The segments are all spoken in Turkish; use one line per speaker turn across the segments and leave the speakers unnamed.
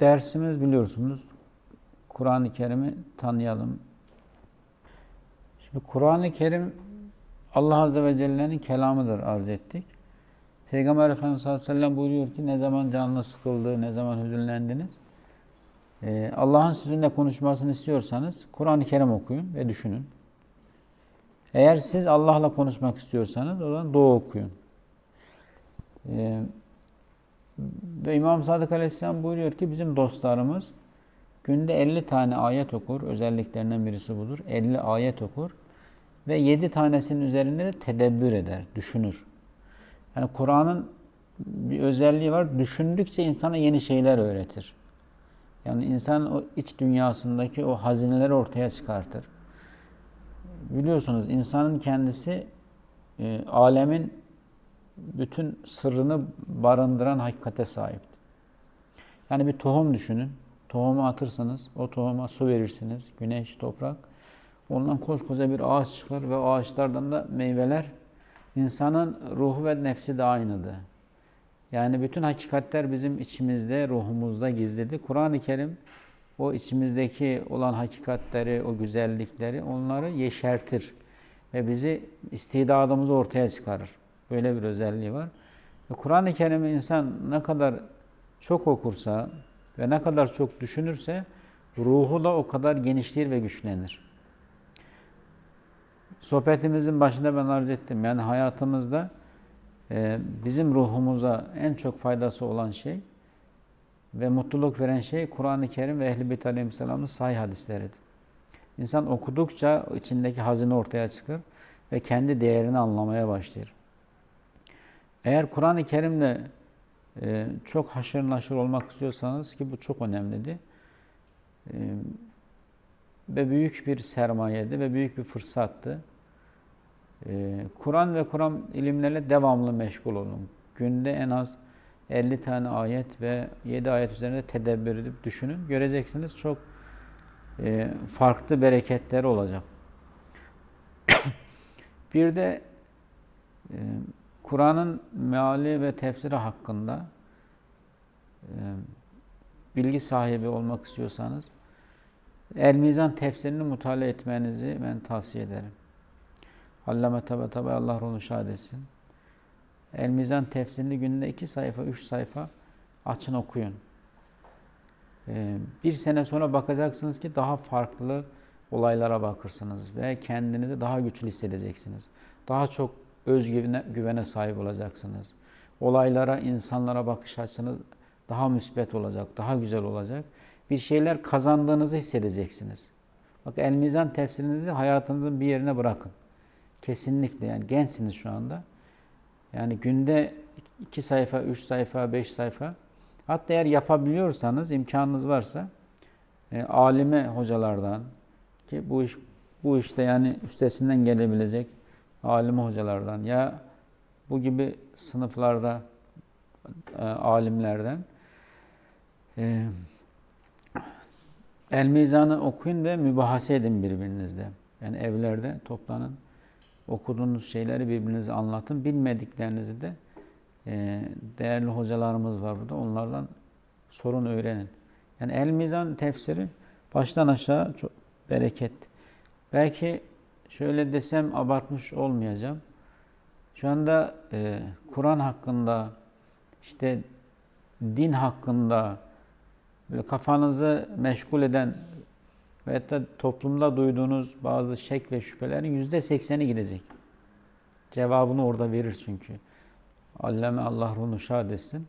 dersimiz biliyorsunuz Kur'an-ı Kerim'i tanıyalım. Şimdi Kur'an-ı Kerim Allah Azze ve Celle'nin kelamıdır arz ettik. Peygamber Efendimiz sallallahu aleyhi ve sellem buyuruyor ki ne zaman canınız sıkıldı, ne zaman hüzünlendiniz. Ee, Allah'ın sizinle konuşmasını istiyorsanız Kur'an-ı Kerim okuyun ve düşünün. Eğer siz Allah'la konuşmak istiyorsanız o zaman dua okuyun. Ee, ve İmam Sadık Aleyhisselam buyuruyor ki bizim dostlarımız günde 50 tane ayet okur. Özelliklerinden birisi budur. 50 ayet okur. Ve 7 tanesinin üzerinde de tedebbür eder, düşünür. Yani Kur'an'ın bir özelliği var. Düşündükçe insana yeni şeyler öğretir. Yani insan o iç dünyasındaki o hazineleri ortaya çıkartır. Biliyorsunuz insanın kendisi e, alemin bütün sırrını barındıran hakikate sahiptir. Yani bir tohum düşünün. Tohumu atırsanız, o tohuma su verirsiniz, güneş, toprak. Ondan koskoca bir ağaç çıkar ve ağaçlardan da meyveler. İnsanın ruhu ve nefsi de aynıdır. Yani bütün hakikatler bizim içimizde, ruhumuzda gizlidir. Kur'an-ı Kerim o içimizdeki olan hakikatleri, o güzellikleri onları yeşertir ve bizi istidadımızı ortaya çıkarır. Böyle bir özelliği var. Ve Kur'an-ı Kerim'i insan ne kadar çok okursa ve ne kadar çok düşünürse ruhu da o kadar genişler ve güçlenir. Sohbetimizin başında ben arz ettim. Yani hayatımızda e, bizim ruhumuza en çok faydası olan şey ve mutluluk veren şey Kur'an-ı Kerim ve Ehl-i Beyt Aleyhisselam'ın sahih hadisleridir. İnsan okudukça içindeki hazine ortaya çıkar ve kendi değerini anlamaya başlar. Eğer Kur'an-ı Kerim'le e, çok haşır naşır olmak istiyorsanız ki bu çok önemlidir. E, ve büyük bir sermayedi ve büyük bir fırsattı. E, Kur'an ve Kur'an ilimlerle devamlı meşgul olun. Günde en az 50 tane ayet ve 7 ayet üzerinde tedebbür edip düşünün. Göreceksiniz çok e, farklı bereketleri olacak. bir de e, Kur'an'ın meali ve tefsiri hakkında e, bilgi sahibi olmak istiyorsanız El Mizan tefsirini mutala etmenizi ben tavsiye ederim. Allame Tabi Tabi Allah onu şahit etsin. El Mizan tefsirini günde iki sayfa, üç sayfa açın okuyun. Ee, bir sene sonra bakacaksınız ki daha farklı olaylara bakırsınız ve kendinizi daha güçlü hissedeceksiniz. Daha çok özgüvene güvene sahip olacaksınız. Olaylara, insanlara bakış açınız daha müsbet olacak, daha güzel olacak. Bir şeyler kazandığınızı hissedeceksiniz. Bak El Mizan tefsirinizi hayatınızın bir yerine bırakın. Kesinlikle yani gençsiniz şu anda. Yani günde iki sayfa, üç sayfa, beş sayfa. Hatta eğer yapabiliyorsanız, imkanınız varsa e, alime hocalardan ki bu iş bu işte yani üstesinden gelebilecek alim hocalardan ya bu gibi sınıflarda e, alimlerden e, El Mizan'ı okuyun ve mübahase edin birbirinizle. Yani evlerde toplanın. Okuduğunuz şeyleri birbirinize anlatın. Bilmediklerinizi de e, değerli hocalarımız var burada. Onlardan sorun öğrenin. Yani El Mizan tefsiri baştan aşağı çok bereket. Belki şöyle desem abartmış olmayacağım. Şu anda e, Kur'an hakkında, işte din hakkında böyle kafanızı meşgul eden veyahut da toplumda duyduğunuz bazı şek ve şüphelerin yüzde sekseni gidecek. Cevabını orada verir çünkü. Allame Allah ruhunu şad etsin.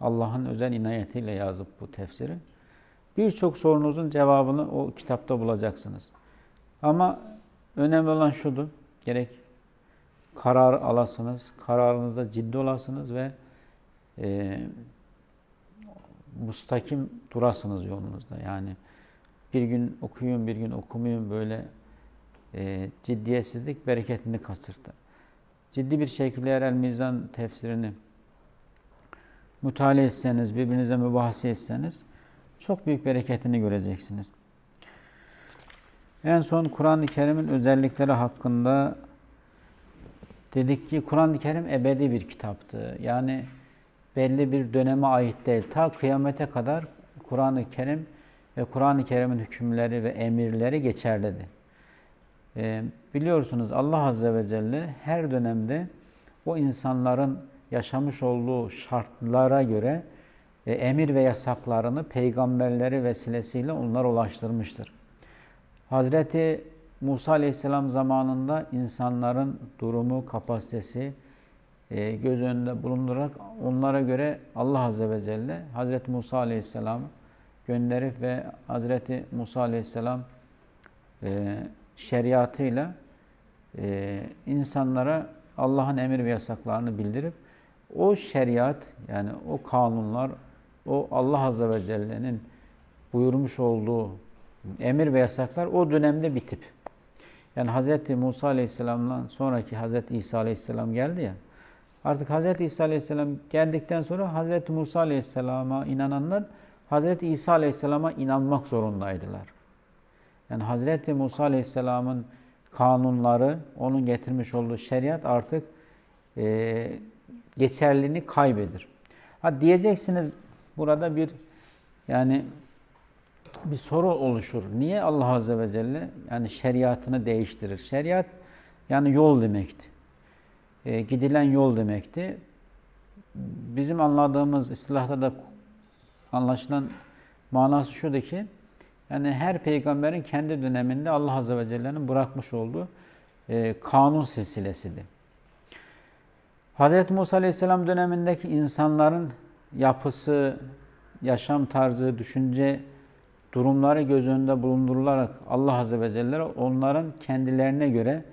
Allah'ın özel inayetiyle yazıp bu tefsiri. Birçok sorunuzun cevabını o kitapta bulacaksınız. Ama önemli olan şudur. Gerek karar alasınız, kararınızda ciddi olasınız ve e, mustakim durasınız yolunuzda. Yani bir gün okuyun, bir gün okumayın böyle e, ciddiyetsizlik bereketini kaçırtır. Ciddi bir şekilde eğer El Mizan tefsirini mutale etseniz, birbirinize mübahase etseniz çok büyük bereketini göreceksiniz. En son Kur'an-ı Kerim'in özellikleri hakkında dedik ki Kur'an-ı Kerim ebedi bir kitaptı. Yani belli bir döneme ait değil. Ta kıyamete kadar Kur'an-ı Kerim ve Kur'an-ı Kerim'in hükümleri ve emirleri geçerlidir. Ee, biliyorsunuz Allah Azze ve Celle her dönemde o insanların yaşamış olduğu şartlara göre e, emir ve yasaklarını peygamberleri vesilesiyle onlara ulaştırmıştır. Hazreti Musa Aleyhisselam zamanında insanların durumu, kapasitesi e, göz önünde bulundurarak onlara göre Allah Azze ve Celle Hazreti Musa Aleyhisselam gönderip ve Hazreti Musa Aleyhisselam e, şeriatıyla e, insanlara Allah'ın emir ve yasaklarını bildirip o şeriat yani o kanunlar o Allah Azze ve Celle'nin buyurmuş olduğu emir ve yasaklar o dönemde bitip yani Hz. Musa Aleyhisselam'dan sonraki Hz. İsa Aleyhisselam geldi ya artık Hz. İsa Aleyhisselam geldikten sonra Hz. Musa Aleyhisselam'a inananlar Hz. İsa Aleyhisselam'a inanmak zorundaydılar. Yani Hz. Musa Aleyhisselam'ın kanunları, onun getirmiş olduğu şeriat artık e, geçerliliğini kaybedir. Ha diyeceksiniz burada bir yani bir soru oluşur. Niye Allah Azze ve Celle yani şeriatını değiştirir? Şeriat yani yol demekti. E, gidilen yol demekti. Bizim anladığımız istilahta da anlaşılan manası şudur ki yani her peygamberin kendi döneminde Allah Azze ve Celle'nin bırakmış olduğu e, kanun silsilesidir. Hz. Musa Aleyhisselam dönemindeki insanların yapısı, yaşam tarzı, düşünce durumları göz önünde bulundurularak Allah Azze ve Celle onların kendilerine göre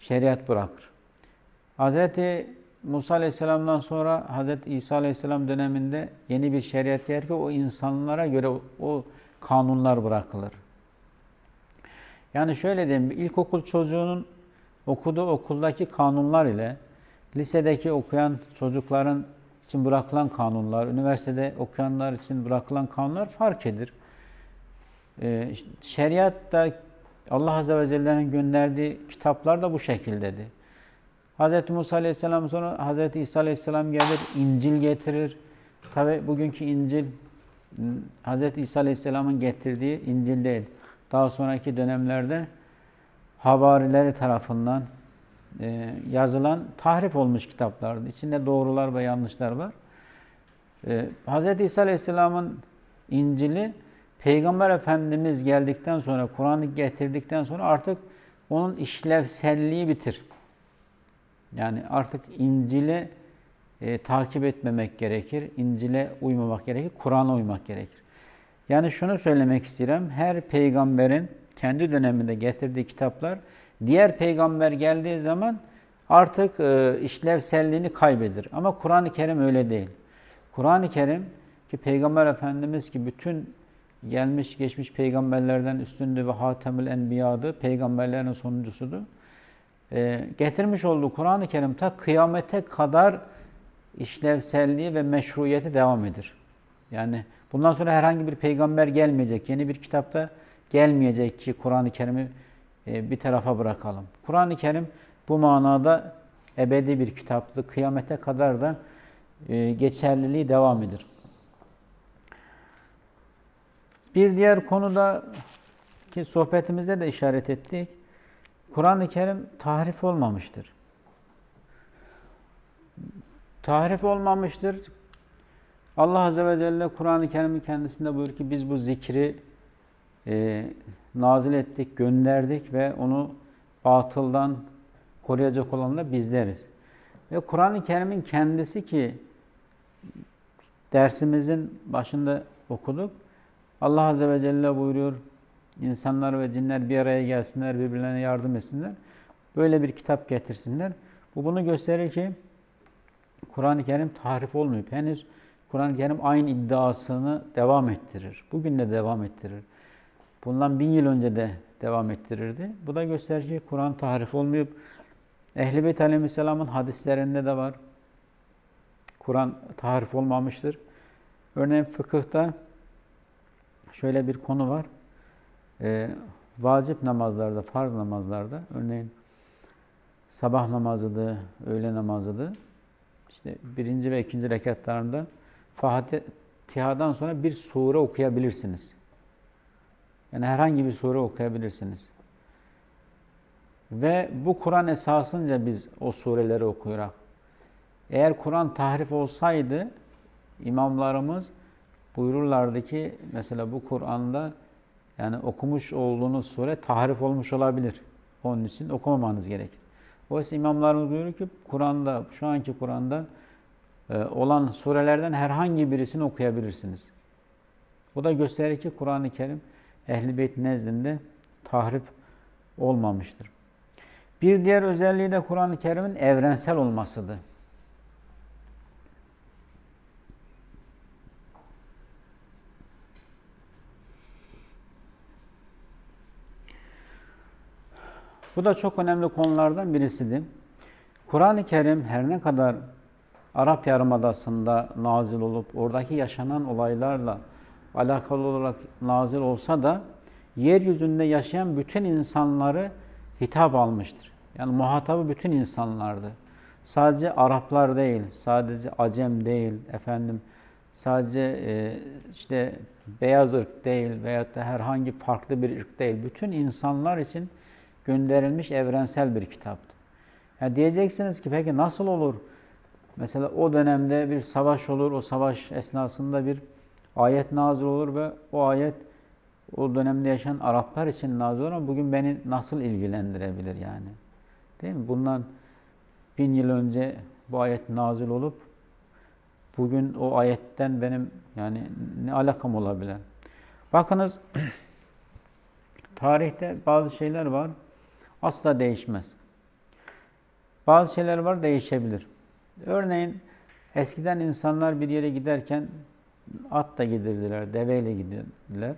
şeriat bırakır. Hz. Musa Aleyhisselam'dan sonra Hz. İsa Aleyhisselam döneminde yeni bir şeriat yer ki o insanlara göre o kanunlar bırakılır. Yani şöyle diyeyim, ilkokul çocuğunun okuduğu okuldaki kanunlar ile lisedeki okuyan çocukların için bırakılan kanunlar, üniversitede okuyanlar için bırakılan kanunlar fark edir. Ee, şeriat da Allah Azze ve Celle'nin gönderdiği kitaplar da bu şekildedir. Hz. Musa Aleyhisselam sonra Hz. İsa Aleyhisselam gelir, İncil getirir. Tabi bugünkü İncil Hz. İsa Aleyhisselam'ın getirdiği İncil değil. Daha sonraki dönemlerde havarileri tarafından e, yazılan tahrif olmuş kitaplardı. İçinde doğrular ve yanlışlar var. E, Hz. İsa Aleyhisselam'ın İncil'i Peygamber Efendimiz geldikten sonra, Kur'an'ı getirdikten sonra artık onun işlevselliği bitir. Yani artık İncil'e e, takip etmemek gerekir. İncil'e uymamak gerekir. Kur'an'a uymak gerekir. Yani şunu söylemek istiyorum. Her peygamberin kendi döneminde getirdiği kitaplar diğer peygamber geldiği zaman artık e, işlevselliğini kaybedir. Ama Kur'an-ı Kerim öyle değil. Kur'an-ı Kerim ki Peygamber Efendimiz ki bütün gelmiş geçmiş peygamberlerden üstündü ve Hatemül Enbiya'dı. Peygamberlerin sonuncusudu. E, getirmiş olduğu Kur'an-ı Kerim ta kıyamete kadar işlevselliği ve meşruiyeti devam edir. Yani bundan sonra herhangi bir peygamber gelmeyecek. Yeni bir kitapta gelmeyecek ki Kur'an-ı Kerim'i e, bir tarafa bırakalım. Kur'an-ı Kerim bu manada ebedi bir kitaptı. Kıyamete kadar da e, geçerliliği devam edir. Bir diğer konuda ki sohbetimizde de işaret ettik. Kur'an-ı Kerim tahrif olmamıştır. Tahrif olmamıştır. Allah Azze ve Celle Kur'an-ı Kerim'in kendisinde buyuruyor ki biz bu zikri e, nazil ettik, gönderdik ve onu batıldan koruyacak olan da bizleriz. Ve Kur'an-ı Kerim'in kendisi ki dersimizin başında okuduk. Allah Azze ve Celle buyuruyor, insanlar ve cinler bir araya gelsinler, birbirlerine yardım etsinler. Böyle bir kitap getirsinler. Bu bunu gösterir ki Kur'an-ı Kerim tahrif olmuyor. Henüz Kur'an-ı Kerim aynı iddiasını devam ettirir. Bugün de devam ettirir. Bundan bin yıl önce de devam ettirirdi. Bu da gösterir ki Kur'an tahrif olmuyor. Ehl-i Beyt Aleyhisselam'ın hadislerinde de var. Kur'an tahrif olmamıştır. Örneğin fıkıhta şöyle bir konu var. Ee, vacip namazlarda, farz namazlarda, örneğin sabah namazıdır, öğle namazıdır. İşte birinci ve ikinci rekatlarında Fatiha'dan sonra bir sure okuyabilirsiniz. Yani herhangi bir sure okuyabilirsiniz. Ve bu Kur'an esasınca biz o sureleri okuyarak. Eğer Kur'an tahrif olsaydı imamlarımız buyururlardı ki mesela bu Kur'an'da yani okumuş olduğunuz sure tahrif olmuş olabilir. Onun için okumamanız gerekir. Oysa imamlarımız buyuruyor ki Kur'an'da, şu anki Kur'an'da e, olan surelerden herhangi birisini okuyabilirsiniz. Bu da gösterir ki Kur'an-ı Kerim Ehl-i Beyt nezdinde tahrif olmamıştır. Bir diğer özelliği de Kur'an-ı Kerim'in evrensel olmasıdır. Bu da çok önemli konulardan birisidir. Kur'an-ı Kerim her ne kadar Arap Yarımadası'nda nazil olup oradaki yaşanan olaylarla alakalı olarak nazil olsa da yeryüzünde yaşayan bütün insanları hitap almıştır. Yani muhatabı bütün insanlardı. Sadece Araplar değil, sadece Acem değil, efendim sadece e, işte beyaz ırk değil veyahut da herhangi farklı bir ırk değil. Bütün insanlar için gönderilmiş evrensel bir kitaptı. Yani diyeceksiniz ki peki nasıl olur? Mesela o dönemde bir savaş olur, o savaş esnasında bir ayet nazil olur ve o ayet o dönemde yaşayan Araplar için nazil olur ama bugün beni nasıl ilgilendirebilir yani? Değil mi? Bundan bin yıl önce bu ayet nazil olup bugün o ayetten benim yani ne alakam olabilir? Bakınız tarihte bazı şeyler var asla değişmez. Bazı şeyler var değişebilir. Örneğin eskiden insanlar bir yere giderken atla gidirdiler, deveyle gidirdiler.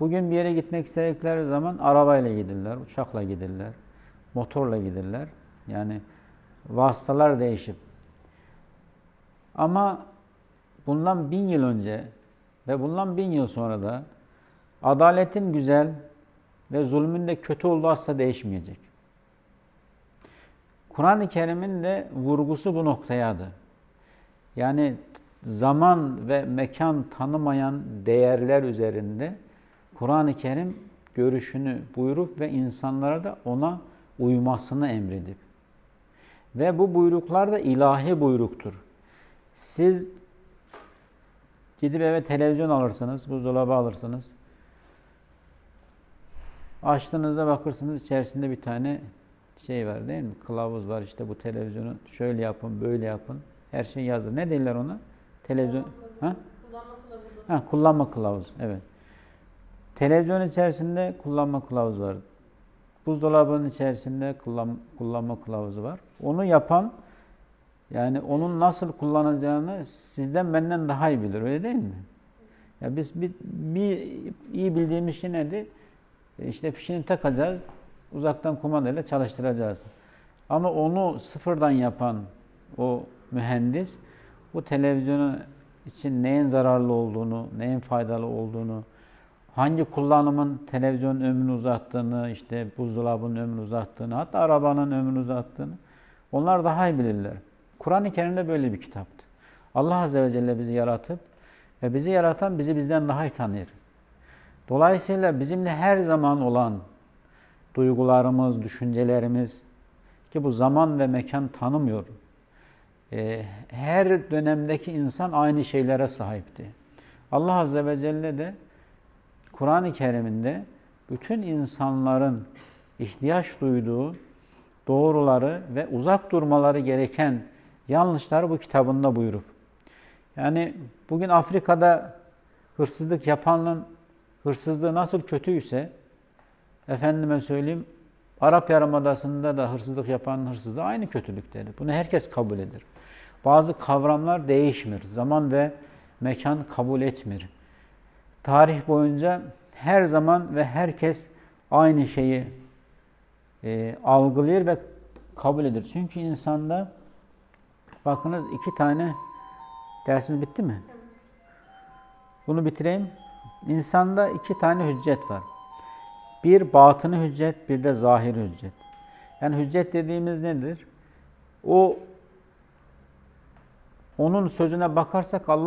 Bugün bir yere gitmek istedikleri zaman arabayla gidirler, uçakla gidirler, motorla gidirler. Yani vasıtalar değişip. Ama bundan bin yıl önce ve bundan bin yıl sonra da adaletin güzel ve zulmün de kötü olduğu asla değişmeyecek. Kur'an-ı Kerim'in de vurgusu bu noktayadı. Yani zaman ve mekan tanımayan değerler üzerinde Kur'an-ı Kerim görüşünü buyurup ve insanlara da ona uymasını emredip ve bu buyruklar da ilahi buyruktur. Siz gidip eve televizyon alırsınız, buzdolabı alırsınız. Açtığınızda bakırsınız içerisinde bir tane şey var değil mi? Kılavuz var işte bu televizyonu şöyle yapın, böyle yapın. Her şey yazır. Ne derler ona? Televizyon ha?
Kullanma kılavuzu.
Ha, kullanma kılavuzu. Evet. Televizyon içerisinde kullanma kılavuzu var. Buzdolabının içerisinde kullan, kullanma kılavuzu var. Onu yapan yani onun nasıl kullanacağını sizden benden daha iyi bilir. Öyle değil mi? Ya biz bir, bir iyi bildiğimiz şey nedir? İşte fişini takacağız, uzaktan kumandayla çalıştıracağız. Ama onu sıfırdan yapan o mühendis bu televizyonu için neyin zararlı olduğunu, neyin faydalı olduğunu, hangi kullanımın televizyonun ömrünü uzattığını, işte buzdolabının ömrünü uzattığını, hatta arabanın ömrünü uzattığını onlar daha iyi bilirler. Kur'an-ı Kerim'de böyle bir kitaptı. Allah Azze ve Celle bizi yaratıp ve bizi yaratan bizi bizden daha iyi tanır. Dolayısıyla bizimle her zaman olan duygularımız, düşüncelerimiz ki bu zaman ve mekan tanımıyor. Ee, her dönemdeki insan aynı şeylere sahipti. Allah Azze ve Celle de Kur'an-ı Kerim'inde bütün insanların ihtiyaç duyduğu doğruları ve uzak durmaları gereken yanlışları bu kitabında buyurup. Yani bugün Afrika'da hırsızlık yapanın hırsızlığı nasıl kötüyse efendime söyleyeyim Arap Yarımadası'nda da hırsızlık yapanın hırsızlığı aynı kötülüktedir. Bunu herkes kabul eder. Bazı kavramlar değişmir. Zaman ve mekan kabul etmir. Tarih boyunca her zaman ve herkes aynı şeyi e, algılıyor ve kabul eder. Çünkü insanda bakınız iki tane dersimiz bitti mi? Bunu bitireyim. İnsanda iki tane hüccet var. Bir batını hüccet, bir de zahir hüccet. Yani hüccet dediğimiz nedir? O onun sözüne bakarsak Allah